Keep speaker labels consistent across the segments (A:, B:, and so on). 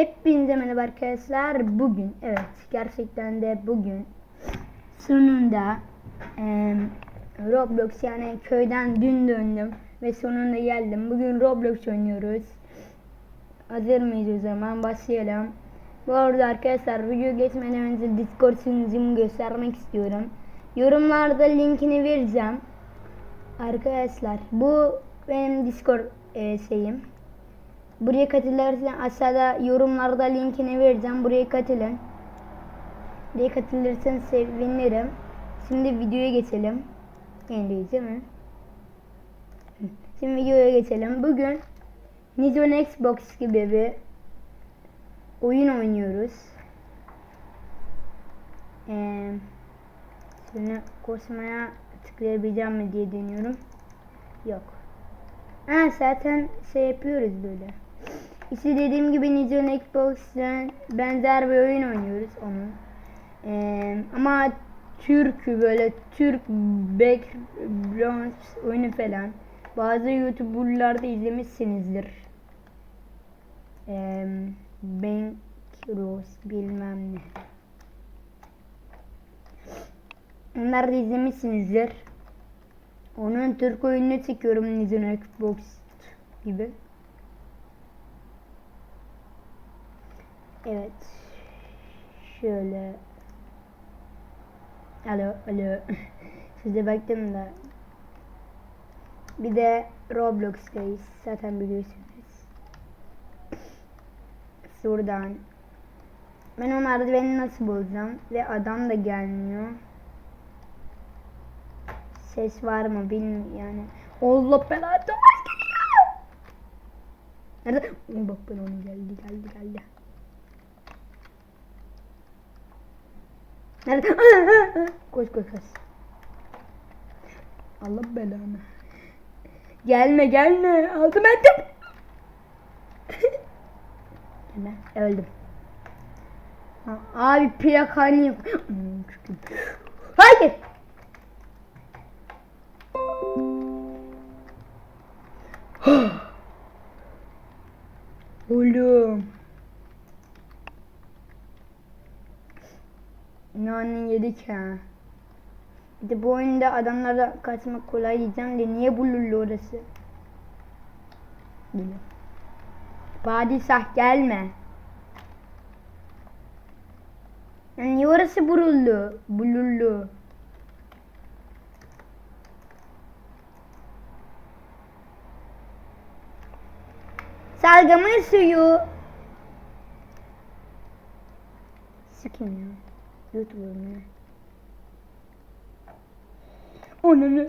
A: Hepinize merhaba arkadaşlar. Bugün evet gerçekten de bugün sonunda eee, Roblox yani köyden dün döndüm ve sonunda geldim. Bugün Roblox oynuyoruz. Hazır mıyız o zaman? Başlayalım. Bu arada arkadaşlar video geçmeden önce Discord sunucumu göstermek istiyorum. Yorumlarda linkini vereceğim. Arkadaşlar bu benim Discord eee, şeyim. Buraya katılırsan aşağıda yorumlarda linkini vereceğim. Buraya katılın. Buraya katılırsan sevinirim. Şimdi videoya geçelim. Yayındayız değil mi? Şimdi videoya geçelim. Bugün Nizon Xbox gibi bir oyun oynuyoruz. Ee, şimdi koşmaya tıklayabileceğim mi diye deniyorum. Yok. Ha zaten şey yapıyoruz böyle. İşte dediğim gibi Nizon Xbox'ten benzer bir oyun oynuyoruz onun. Ee, ama Türk'ü böyle Türk background oyunu falan. Bazı YouTuber'larda izlemişsinizdir. Ee, Bank Rose bilmem ne. Onlar da izlemişsinizdir. Onun Türk oyununu çekiyorum Nizon Xbox gibi. Evet. Şöyle. Alo, alo. Size baktım da. Bir de Roblox'tayız. Zaten biliyorsunuz. Şuradan. Ben o merdiveni nasıl bulacağım? Ve adam da gelmiyor. Ses var mı bilmiyorum yani. Allah belanı. Nerede? Bak ben onu geldi geldi geldi. Nerede? koş koş koş. Allah belanı. Gelme gelme. Aldım ettim. Gelme. Öldüm. Ha, Abi plakanı yok. Hayır. Oğlum. Nane yedik ha. Bir de bu oyunda adamlara kaçmak kolay diyeceğim de niye bulurlu orası? Bilmiyorum. Padişah gelme. Yani niye orası bulurlu? Bulurlu. Salgamın suyu. Sikim ya. YouTube'um ya. Onunu.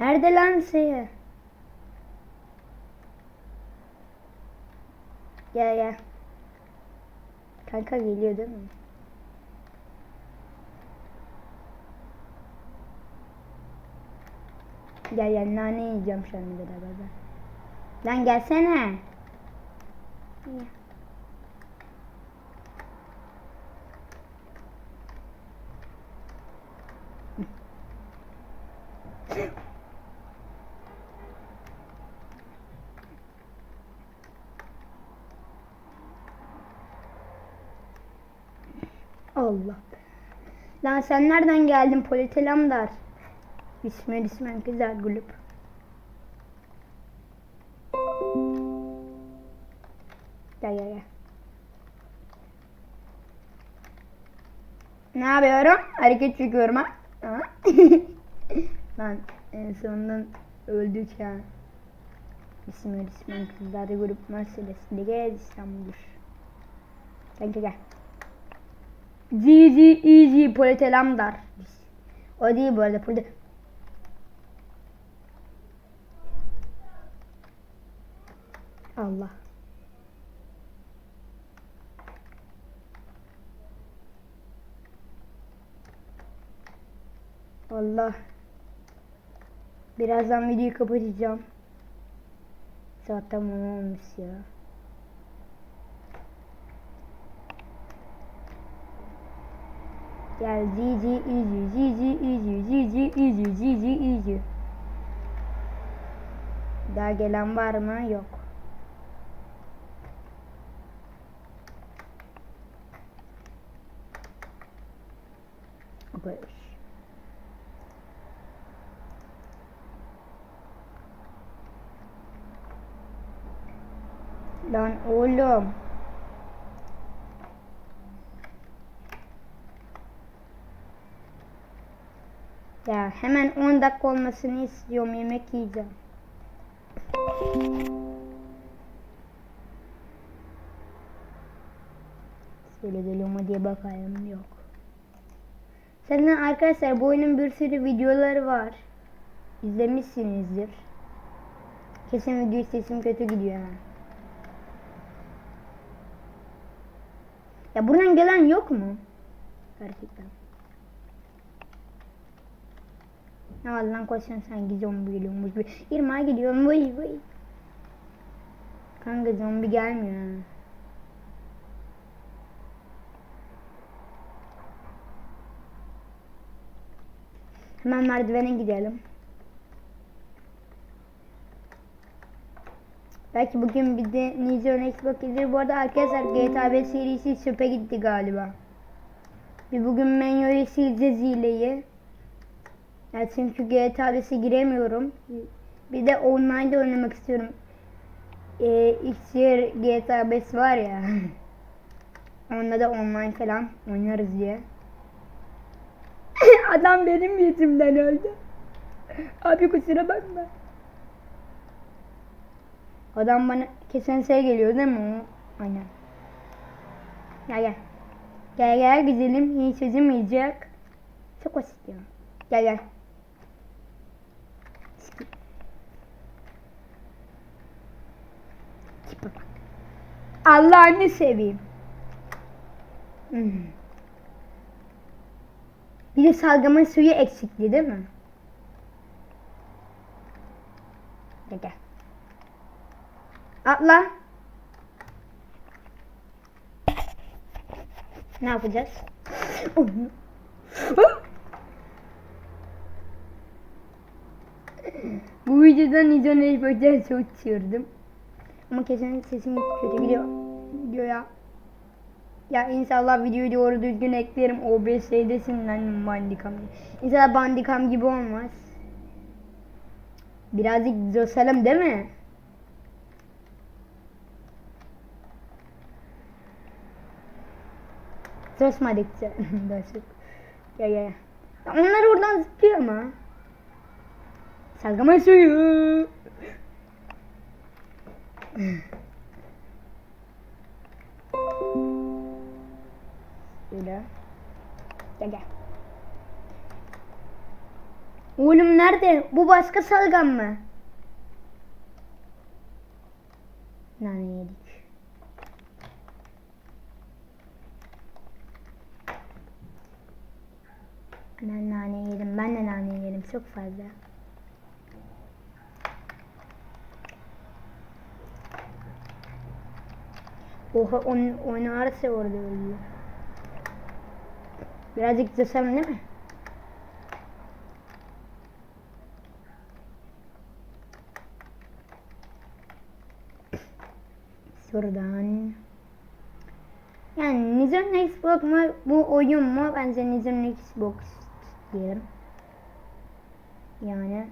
A: Nerede lan şey? Gel gel. Kanka geliyor değil mi? Gel gel nane yiyeceğim şu an beraber. Lan gelsene. Gel. Allah. Lan sen nereden geldin Politelamdar? İsmen ismen güzel gülüp. Gel. Ne yapıyorum? Hareket çekiyorum ha. Lan en sonunda öldük ya. İsmen ismen kızlar grup meselesi. Gel İstanbul. Gel gel gel. Easy easy politelamdar. O değil bu arada polite. Allah. Valla. Birazdan videoyu kapatacağım. Zaten onu olmuş ya. Gel GG easy GG easy GG easy GG easy. Daha gelen var mı? Yok. Bu. Lan oğlum. Ya hemen 10 dakika olmasını istiyorum. Yemek yiyeceğim. Şöyle geliyor mu diye bakayım. Yok. Senden arkadaşlar bu oyunun bir sürü videoları var. İzlemişsinizdir. Kesin video sesim kötü gidiyor ha. Ya buradan gelen yok mu? Gerçekten. Ne var lan koşan sanki zombi geliyormuş. İrmağa gidiyorum vay vay. Kanka zombi gelmiyor. Hemen merdivene gidelim. Belki bugün bir de Ninja Xbox gelir. Bu arada arkadaşlar GTA 5 serisi çöpe gitti galiba. Bir bugün menüyü sileceğiz hileyi. Ya çünkü GTA 5'e giremiyorum. Bir de online'da oynamak istiyorum. Ee, Xer GTA 5 var ya. Onda da online falan oynarız diye. Adam benim yüzümden öldü. Abi kusura bakma. Adam bana kesen şey geliyor değil mi? Aynen. Gel gel. Gel gel güzelim. Hiç acımayacak. Çok basit ya. Gel gel. Allah'ını seveyim. Hmm. Bir de salgamın suyu eksikti değil mi? Gel gel. Atla. Ne yapacağız? Bu videodan izlemeyi böyle çok çığırdım. Ama kesin sesim kötü gidiyor. Gidiyor ya. Ya inşallah videoyu doğru düzgün eklerim. OBS'desin bandikam. İnşallah bandikam gibi olmaz. Birazcık coşalım değil mi? Coşmadıkça. Coşup. Ya ya ya. Onlar oradan zıplıyor ama. Salgama suyu. Şöyle. Gel gel. Oğlum nerede? Bu başka salgam mı? Nane yedik. Ben nane yedim. Ben de nane yedim. Çok fazla. Oha on, oynarsa orada ölüyor. Birazcık desem değil mi? Şuradan. Yani Nizam Xbox mu bu oyun mu? Bence Nizam Xbox diyelim. Yani.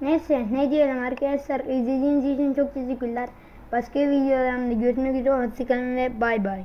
A: Neyse ne diyelim arkadaşlar izlediğiniz için çok teşekkürler. Başka videolarımda görüşmek üzere hoşçakalın ve bay bay.